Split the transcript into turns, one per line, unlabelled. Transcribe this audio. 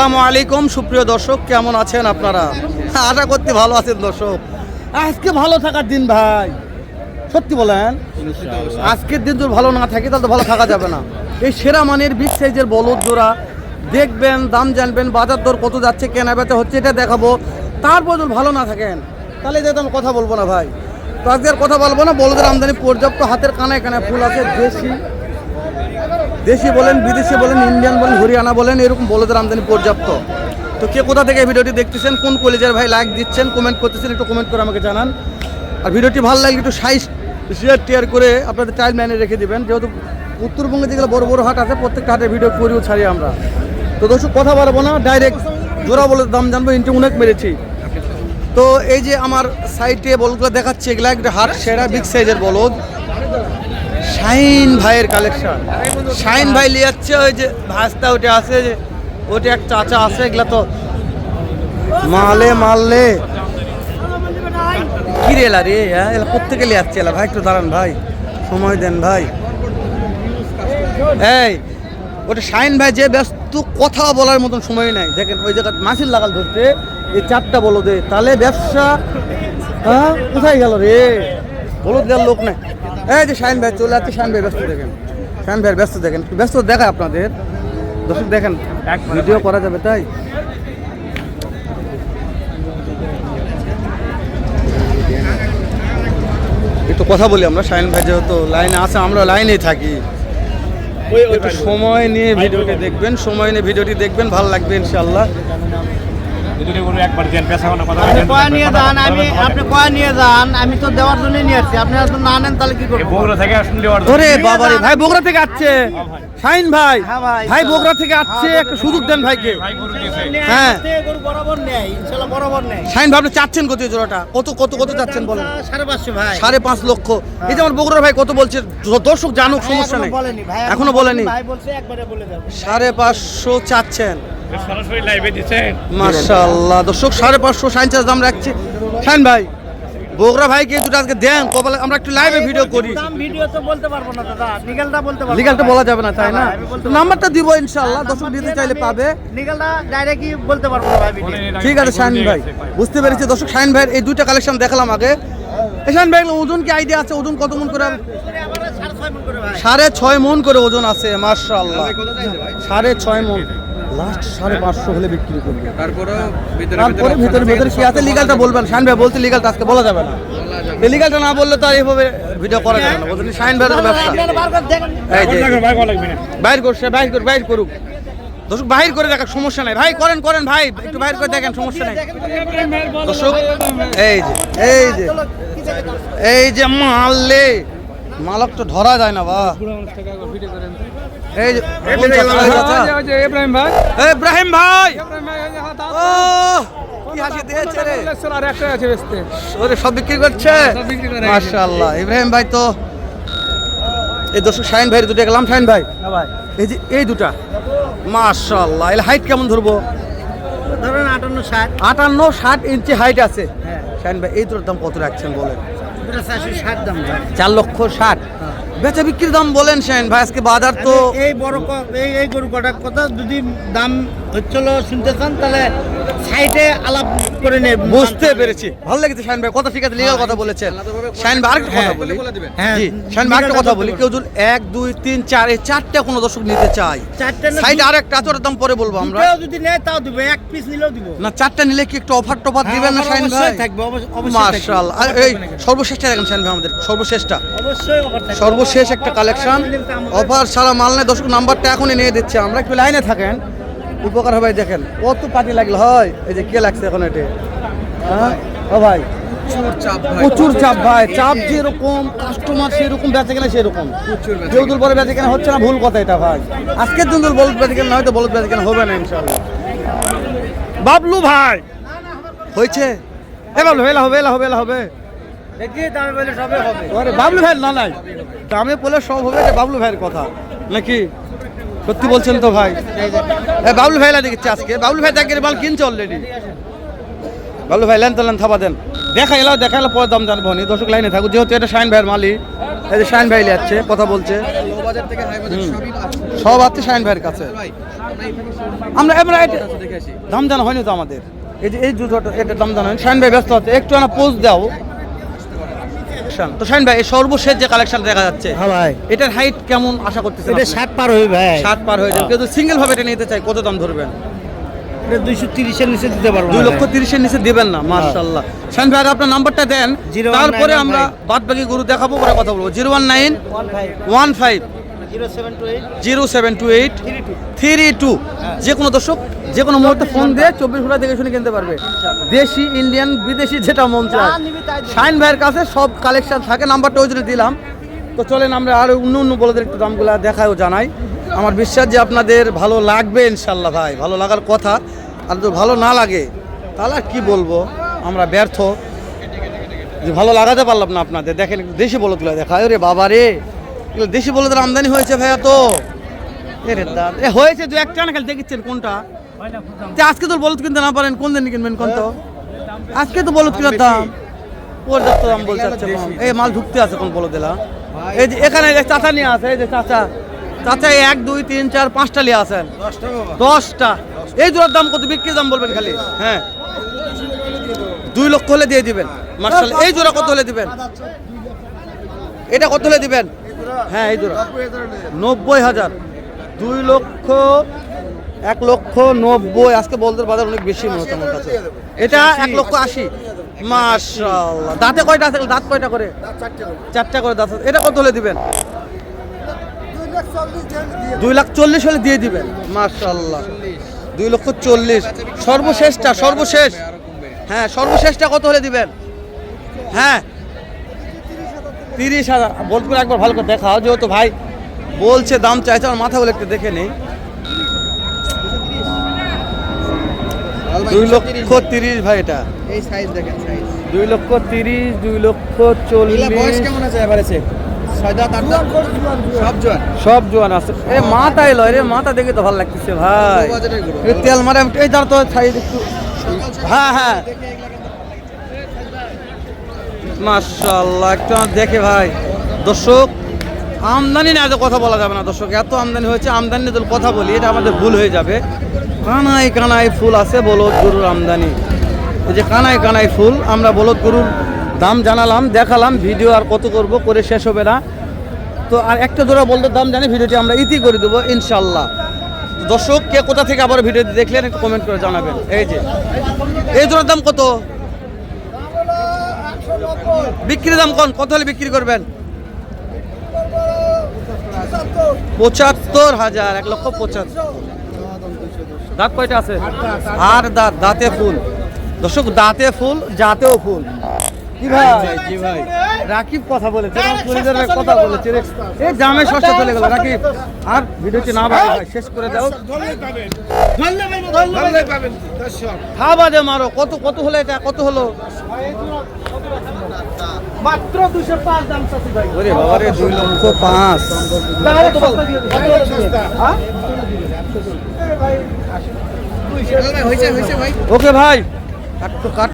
আসসালামু আলাইকুম সুপ্রিয় দর্শক কেমন আছেন আপনারা? আশা করতে ভালো আছেন দর্শক। আজকে ভালো থাকার দিন ভাই। সত্যি বলেন। আজকের দিন যদি ভালো না থাকে তাহলে তো ভালো থাকা যাবে না। এই সেরা মানের বিগ সাইজের বলদ জোড়া দেখবেন দাম জানবেন বাজার দর কত যাচ্ছে কেনা বেচা হচ্ছে এটা দেখাবো। তারপর যদি ভালো না থাকেন তাহলে যেহেতু আমি কথা বলব না ভাই। তো আজকে আর কথা বলব না বলদের আমদানি পর্যাপ্ত হাতের কানায় কানায় ফুল আছে দেশি দেশি বলেন, বিদেশি বলেন, ইন্ডিয়ান বলেন, হরিয়ানা বলেন, এরকম বলদের আমদানি পর্যাপ্ত। তো কে কোথা থেকে ভিডিওটি দেখতেছেন, কোন কলেজের ভাই লাইক দিচ্ছেন কমেন্ট করতেছেন, একটু কমেন্ট করে আমাকে জানান। আর ভিডিওটি ভালো লাগলে একটু সাইজ শেয়ার টিয়ার করে আপনাদের টাইম লাইনে রেখে দিবেন। যেহেতু উত্তরবঙ্গে যেগুলো বড় বড় হাট আছে প্রত্যেকটা হাটে ভিডিও করিও, ছাড়ি আমরা। তো দর্শক, কথা বলব না ডাইরেক্ট জোড়া বলে দাম জানব ইন্টু অনেক মেরেছি। তো এই যে আমার সাইটে বলগুলো দেখাচ্ছে, এগুলো একটা হাট, সেরা বিগ সাইজের বলদ। শাইন ভাইয়ের কালেকশন শাইন ভাই নিয়ে যাচ্ছে ওই যে, ভাস্তা ওটা আছে যে, ওটা এক চাচা আছে, এগুলা তো মালে মারলে। কি রে এলা রে হ্যাঁ? এলা প্রত্যেকে নিয়ে যাচ্ছে এলা ভাই? একটু দাঁড়ান ভাই, সময় দেন ভাই। এই, ওটা শাইন ভাই যে ব্যস্ত, কথা বলার মতন সময় নাই। দেখেন, ওই জায়গায় মাছির লাগাল ধরতে, এই চারটা বলো দে তাহলে ব্যবসা হ্যাঁ? কোথায় গেল রে? বলদ দেওয়ার লোক নাই। এই যে শাইন ভাই চলে যাচ্ছে শাইন ভাই ব্যস্ত দেখেন। শাইন ভাই ব্যস্ত দেখেন। একটু ব্যস্ত দেখায় আপনাদের। দর্শক দেখেন এক ভিডিও করা যাবে তাই? একটু কথা বলি আমরা শাইন ভাই যেহেতু লাইনে আছে আমরা লাইনেই থাকি। একটু সময় নিয়ে ভিডিওটি দেখবেন সময় নিয়ে ভিডিওটি দেখবেন ভালো লাগবে ইনশাল্লাহ
দুটো গরু একবার দেন পেশা কোনো কথা
আপনি কয়া নিয়ে যান? আমি আপনি কয়া নিয়ে যান? আমি তো দেওয়ার জন্য নিয়ে আসছি। আপনি যদি না নেন তাহলে কি করব?
বগুড়া থেকে আসলে দেওয়ার
ওরে বাবারে ভাই বগুড়া থেকে আসছে। শাইন ভাই।
হ্যাঁ ভাই।
ভাই বগুড়া থেকে আসছে একটা সুযোগ দেন ভাইকে।
ভাই গরু দিয়েছে
হ্যাঁ।
হ্যাঁ। গরু বরাবর নেই ইনশাল্লাহ বরাবর নেই
শাইন ভাই আপনি চাচ্ছেন কত জোড়াটা? কত কত কত চাচ্ছেন বলেন?
সাড়ে পাঁচশো ভাই।
সাড়ে পাঁচ লক্ষ। এই যেমন আমার বগুড়ার ভাই কত বলছে দর্শক জানুক সমস্যা নেই।
বলেনি
এখনও বলেনি।
ভাই বলছে একবারে বলে দাও
সাড়ে পাঁচশো চাচ্ছেন।
সরাসরি লাইভে
মার্শাল্লাহ দর্শক সাড়ে পাঁচশো সাইন চার্জ দাম রাখছি। শাইন ভাই বগুড়া ভাইকে দুটো আজকে দেন। কপালে আমরা একটু লাইভে ভিডিও করি।
দাম ভিডিও তো বলতে পারব না দাদা। নিগেলটা বলতে পারব
বলা যাবে না তাই না? নাম্বারটা দিব ইনশাল্লাহ দর্শক নিতে চাইলে পাবে।
নিগেলটা ডাইরেক্টই বলতে পারব না ভাই
ঠিক আছে শাহিন ভাই। বুঝতে পেরেছি। দর্শক শাহিন ভাইয়ের এই দুইটা কালেকশন দেখালাম আগে। এই ভাই ওজন কি আইডিয়া আছে? ওজন কত মন করে?
সাড়ে ছয় মন করে
সাড়ে ছয় মন করে ওজন আছে মার্শাল্লাহ সাড়ে ছয় মন। লাস্ট সাড়ে পাঁচশো হলে বিক্রি করবে। তারপরে ভিতরে ভিতরে কি আছে? লিগালটা বলবেন। শাহিন ভাই বলতে লিগালটা আজকে বলা যাবে না। লিগালটা না। বললে তো আর এইভাবে ভিডিও করা যাবে না। বলছেন শাহিন ভাইয়ের ব্যবসা। বাইর করছে বাইর করে বাইর করুক। দর্শক বাহির করে দেখা সমস্যা নাই। ভাই করেন করেন ভাই। একটু বাইর করে দেখেন সমস্যা নাই। দর্শক এই যে এই যে এই যে মারলে মালক তো ধরা যায় না বা এই?
ইব্রাহিম ভাই।
ইব্রাহিম ভাই!
ইব্রাহিম ভাই এই যে হাত
ও কি হাসি দিয়েছে রে?
আর একটা আছে বেচতে।
ওরে সব বিক্রি করছে?
সব বিক্রি করে
মাশাআল্লাহ ইব্রাহিম ভাই তো। এই দর্শক শাহিন ভাই দুটো গেলাম শাহিন ভাই।
ভাই।
এই যে এই দুটা। মাশাআল্লাহ এর হাইট কেমন ধরবো?
ধরেন আটান্ন ষাট।
আটান্ন ষাট ইঞ্চি হাইট আছে।
হ্যাঁ।
শাহিন ভাই এই দুটোর দাম কত রাখছেন বলেন?
দুটো চারশো ষাট দাম ভাই।
চার লক্ষ ষাট। বেচা বিক্রির দাম বলেন সেন ভাই, আজকে বাজার তো
এই বড় এই এই গরু কটার কথা যদি দাম হচ্ছিল শুনতে চান, তাহলে সাইডে আলাপ করে নে
বুঝতে পেরেছি। ভালো লেগেছে শাহিন ভাই কথা ঠিক আছে লিগাল কথা বলেছেন। শাহিন ভাই আরেকটা কথা বলি।
হ্যাঁ।
জি শাহিন ভাই আরেকটা কথা বলি। কেউ যদি এক দুই তিন চার এই চারটা কোনো দর্শক নিতে চায়
চারটে
সাইড আরেকটা আছে দাম পরে বলব আমরা।
দুটোও যদি নেয় তাও দিব। এক পিস নিলেও দিব।
না চারটা নিলে কি একটু অফার টফার দিবেন না
হ্যাঁ,
শাহিন ভাই?
থাকবে অবশ্য- অবশ্যই।
মার্শাল আর এই সর্বশেষটা দেখেন শাহিন ভাই আমাদের সর্বশেষটা।
অবশ্যই থাকবে।
সর্বশেষ একটা কালেকশন অফার সারা মাল নেই দর্শক নাম্বারটা এখনই নিয়ে দিচ্ছে আমরা। একটু লাইনে থাকেন। উপকার হবে দেখেন কত পার্টি লাগলে হয় এই যে কে লাগছে এখন এটা? হ্যাঁ? ও ভাই প্রচুর চাপ ভাই। চাপ যেরকম কাস্টমার সেরকম বেচে কেনা সেরকম। যেহেতু পরে বেচে কেনা হচ্ছে না ভুল কথা এটা ভাই। আজকের দিন তো বলদ বেঁচে কেনা হয়তো বলদ বেঁচে কেনা হবে না ইনশাল্লাহ বাবলু ভাই! হয়েছে? এ বাবলু এলা হবে এলা হবে এলা হবে। বাবলু ভাই না নাই। দামে বলে সব হবে বাবলু ভাইয়ের কথা নাকি? সত্যি বলছেন তো ভাই। বাবলু ভাই দেখছে আজকে। বাবুল ভাই দেখে মাল কিনছে অলরেডি বাবুল ভাই লেন তো লেন থাবা দেন। দেখা এলাও দেখা এলো পরে দাম জানব নি। দর্শক লাইনে থাকুক যেহেতু এটা শাইন ভাইয়ের মালি এই যে শাইন ভাই যাচ্ছে কথা বলছে। সব আছে শাইন ভাইয়ের কাছে। আমরা এটা- দাম জানা হয়নি তো আমাদের। এই যে এই জুতোটা এটা দাম জানা হয়নি। শাইন ভাই ব্যস্ত আছে একটু না পোজ দাও। শান- তো শাইন ভাই এই সর্বশেষ যে কালেকশন দেখা যাচ্ছে
হ্যাঁ ভাই।
এটার হাইট কেমন আশা করতেছেন
এটা? ষাট পার হয়ে ভাই।
সাত পার হয়ে যাবে। কিন্তু সিঙ্গেল ভাবে এটা নিতে চাই কত দাম ধরবেন?
এটা দুইশো তিরিশের নিচে দিতে পারব
দুই লক্ষ তিরিশের নিচে দিবেন না মার্শাল্লাহ শাইন ভাই আপনার নাম্বারটা দেন তারপরে আমরা
বাদবাকি
বাদ বাকি গরু দেখাবো পরে কথা বলব। Zero one nine
one five. Zero seven two eight. Three two.
যে কোনো দর্শক যে কোনো মুহূর্তে ফোন দিয়ে চব্বিশ ঘণ্টা দেখে শুনে কিনতে পারবে। দেশি ইন্ডিয়ান বিদেশি যেটা মন চায়। শাইন ভাইয়ের কাছে সব কালেকশন থাকে নাম্বারটা ওই জন্য দিলাম। তো চলেন আমরা আরও অন্য অন্য বলদের একটু দামগুলো দেখায়ও জানাই। আমার বিশ্বাস যে আপনাদের ভালো লাগবে ইনশাল্লাহ ভাই ভালো লাগার কথা। আর যদি ভালো না লাগে তাহলে আর কি বলব? আমরা ব্যর্থ। যে ভালো লাগাতে পারলাম না আপনাদের। দেখেন দেশি বলদগুলো দেখায়। রে বাবা রে দেশি বলদের আমদানি হয়েছে ভাইয়া তো। এ হয়েছে দু একটা না খালি দেখেছেন কোনটা? আজকে তো বলদ কিনতে না পারেন কোন দিন কিনবেন কোন তো? আজকে তো বলদ কিনার দাম। পর্যাপ্ত দাম বলছে আচ্ছা। এই মাল ঢুকতে আছে কোন বলদ দিলা এই যে এখানে চাচা নিয়ে আছে এই যে চাচা। চাচা এক দুই তিন চার পাঁচটা নিয়ে আসেন দশটা এই জোড়ার দাম কত? বিক্রি দাম বলবেন খালি। হ্যাঁ। দুই লক্ষ হলে দিয়ে দিবেন। মার্শাল এই জোড়া কত হলে দিবেন? এটা কত হলে দিবেন? হ্যাঁ এই জোড়া নব্বই হাজার। দুই লক্ষ এক লক্ষ নব্বই। আজকে বলতে বাজার অনেক বেশি মনে হচ্ছে আমার কাছে। এটা এক লক্ষ আশি। মাশাল্লাহ দাঁতে কয়টা আছে? দাঁত কয়টা করে? চারটা করে। দাঁত এটা কত হলে দিবেন? দুই লাখ চল্লিশ হলে দিয়ে দিবেন। মাশাল্লাহ দুই লক্ষ চল্লিশ। সর্বশেষটা সর্বশেষ। হ্যাঁ সর্বশেষটা কত হলে দিবেন? হ্যাঁ তিরিশ হাজার। বোলপুর একবার ভালো করে দেখাও যেহেতু ভাই বলছে দাম চাইছে আমার মাথা বলে একটু দেখে নেই। দুই লক্ষ তিরিশ ভাই এটা।
এই সাইজ দেখেন সাইজ
দুই লক্ষ তিরিশ দুই লক্ষ
বয়স
চল্লিশ।
কেমন আছে এভারেজে সব জোয়ান।
আছে। এ মাথা এলো রে মাথা দেখে তো ভালো লাগতেছে ভাই। তেল মারে এই দাঁড় তো সাইড একটু। হ্যাঁ হ্যাঁ। মাশাল্লাহ একটু দেখে ভাই। দর্শক, আমদানি না কথা বলা যাবে না দর্শক, এত আমদানি হয়েছে, আমদানি নিয়ে কথা বলি, এটা আমাদের ভুল হয়ে যাবে। কানাই কানাই ফুল আছে বলদ গরুর আমদানি। এই যে কানাই কানাই ফুল, আমরা বলদ গরুর দাম জানালাম, দেখালাম, ভিডিও আর কত করব, করে শেষ হবে না। তো আর একটা জোড়া বলতে দাম জানি, ভিডিওটি আমরা ইতি করে দেবো ইনশাল্লাহ দর্শক, কে কোথা থেকে আবার ভিডিওটি দেখলেন, একটু কমেন্ট করে জানাবেন। এই যে, এই জোড়ার দাম কত? বিক্রি দাম কোন কত হলে বিক্রি করবেন? পঁচাত্তর হাজার এক লক্ষ পঁচাত্তর। দাঁত কয়টা আছে? আর দাঁত দাঁতে ফুল। দর্শক দাঁতে ফুল জাতেও ফুল। কি ভাই?
জি ভাই।
রাকিব কথা বলেছে কথা বলেছে। এই জামে ষষ্ঠ চলে গেল রাকিব। আর ভিডিওটি না ভাই শেষ করে দাও। দে মারো কত কত হলো এটা? কত হলো?
মাত্র দুশো পাঁচ দাম চাচ্ছি ভাই।
দুই লক্ষ পাঁচ।
তাহলে
ওকে ভাই। কাট তো কাট।